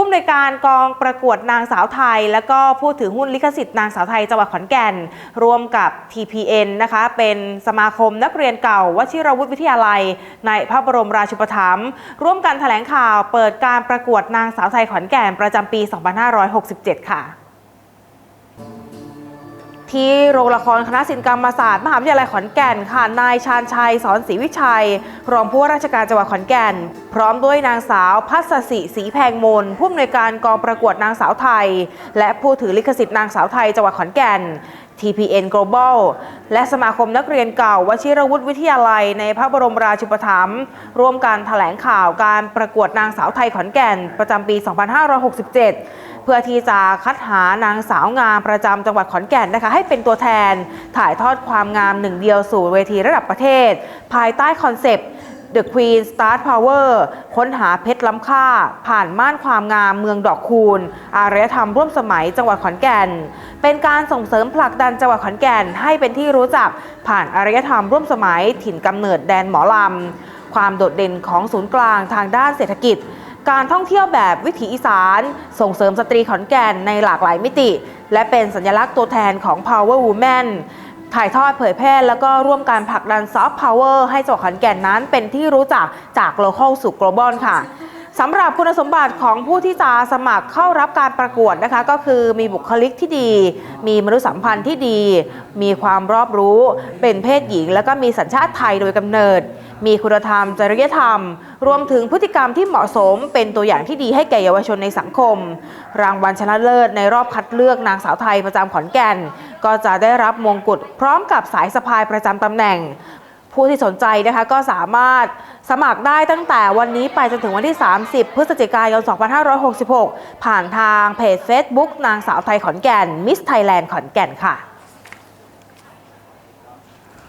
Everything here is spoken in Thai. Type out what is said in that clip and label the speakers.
Speaker 1: ผู้อำนวยการกองประกวดนางสาวไทย และก็ผู้ถือหุ้นลิขสิทธิ์นางสาวไทยจังหวัดขอนแก่นร่วมกับ TPN นะคะเป็นสมาคมนักเรียนเก่าวชิรวุฒิวิทยาลัย ในพระบรมราชูปถัมภ์ร่วมกันแถลงข่าวเปิดการประกวดนางสาวไทยขอนแก่นประจำปี 2567 ค่ะ ที่โรงละครคณะศิลปกรรมศาสตร์มหาวิทยาลัยขอนแก่นค่ะ นายชาญชัยสอนศรีวิชัย รองผู้ว่าราชการจังหวัดขอนแก่น พร้อมด้วยนางสาวพัสสิศรีแพงมนผู้อำนวยการกองประกวดนางสาวไทย และผู้ถือลิขสิทธิ์นางสาวไทยจังหวัดขอนแก่น TPN Global และสมาคมนักเรียนเก่าวชิรวุฒิวิทยาลัย ในพระบรมราชูปถัมภ์ร่วมกันแถลงข่าวการประกวดนางสาวไทยขอนแก่น ประจำปี 2567 เพื่อที่จะคัดหานางสาวงามประจำจังหวัดขอนแก่นนะคะให้เป็นตัวแทนถ่ายทอดความงามหนึ่งเดียวสู่เวทีระดับประเทศ ภายใต้คอนเซปต์ The Queen Star Power ค้นหาเพชรล้ำค่า ผ่านม่านความงามเมืองดอกคูณ อารยธรรมร่วมสมัยจังหวัดขอนแก่น เป็นการส่งเสริมผลักดันจังหวัดขอนแก่น ให้เป็นที่รู้จักผ่านอารยธรรมร่วมสมัยถิ่นกำเนิดแดนหมอลำ ความโดดเด่นของศูนย์กลางทางด้านเศรษฐกิจ การท่องเที่ยวแบบวิถีอีสาน ส่งเสริมสตรีขอนแก่นในหลากหลายมิติ และเป็นสัญลักษณ์ตัวแทนของ Power Woman ถ่ายทอดเผยแพร่แล้วก็ร่วมการผลักดันซอฟต์พาวเวอร์ให้จังหวัดขอนแก่นนั้นเป็นที่รู้จักจากโล c a l สู่ global ค่ะสำหรับคุณสมบัติของผู้ที่จะสมัครเข้ารับการประกวดนะคะ ก็คือมีบุคลิกที่ดี มีมนุษยสัมพันธ์ที่ดี มีความรอบรู้ เป็นเพศหญิง แล้วก็มีสัญชาติไทยโดยกำเนิด มีคุณธรรม จริยธรรม รวมถึงพฤติกรรมที่เหมาะสม เป็นตัวอย่างที่ดีให้แก่เยาวชนในสังคม รางวัลชนะเลิศในรอบคัดเลือกนางสาวไทยประจำขอนแก่น ก็จะได้รับมงกุฎพร้อมกับสายสะพายประจำตำแหน่ง ผู้ที่สนใจนะคะก็สามารถสมัครได้ตั้งแต่วันนี้ไปจนถึงวันที่ 30 พฤศจิกายน 2566 ผ่านทางเพจ Facebook นางสาวไทยขอนแก่น มิสไทยแลนด์ขอนแก่นค่ะ